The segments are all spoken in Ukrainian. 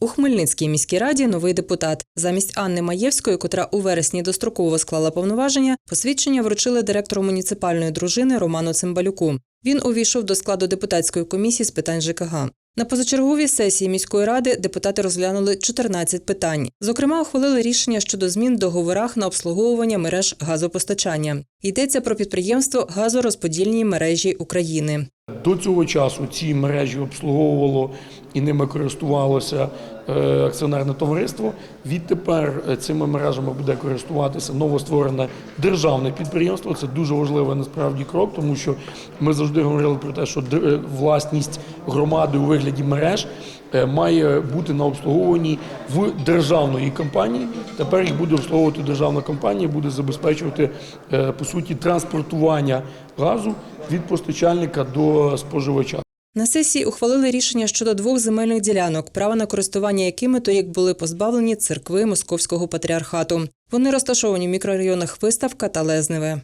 У Хмельницькій міській раді новий депутат. Замість Анни Маєвської, котра у вересні достроково склала повноваження, посвідчення вручили директору муніципальної дружини Роману Цимбалюку. Він увійшов до складу депутатської комісії з питань ЖКГ. На позачерговій сесії міської ради депутати розглянули 14 питань. Зокрема, ухвалили рішення щодо змін в договорах на обслуговування мереж газопостачання. Йдеться про підприємство Газорозподільні мережі України. До цього часу ці мережі обслуговувало і ними користувалося акціонерне товариство. Відтепер е, цими мережами буде користуватися новостворене державне підприємство. Це дуже важливий насправді крок, тому що ми завжди говорили про те, що е, власність громади у вигляді мереж е, має бути на обслуговуванні в державної компанії. Тепер їх буде обслуговувати державна компанія, буде забезпечувати е, по суті транспортування газу від постачальника до споживача. На сесії ухвалили рішення щодо двох земельних ділянок, право на користування якими торік були позбавлені церкви Московського патріархату. Вони розташовані в мікрорайонах Виставка та Лезневе.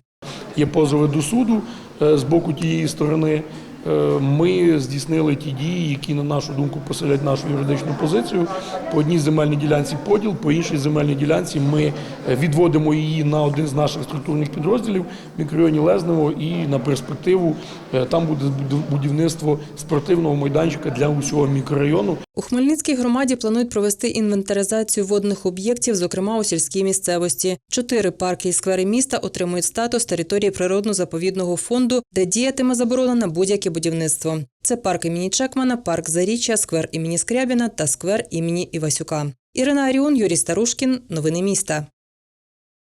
Є позови до суду е, з боку тієї сторони. Е, Ми здійснили ті дії, які, на нашу думку, посилять нашу юридичну позицію. По одній земельній ділянці поділ, по іншій земельній ділянці ми е, відводимо її на один з наших структурних підрозділів в мікрорайоні Лезнево і на перспективу е, там буде будівництво спортивного майданчика для усього мікрорайону. У Хмельницькій громаді планують провести інвентаризацію водних об'єктів, зокрема у сільській місцевості. Чотири парки і сквери міста отримують статус території природно-заповідного фонду, де діятиме заборона на будь-яке будівництво. Це парк імені Чекмана, парк Заріччя, сквер імені Скрябіна та сквер імені Івасюка. Ірина Аріон, Юрій Старушкін. Новини міста.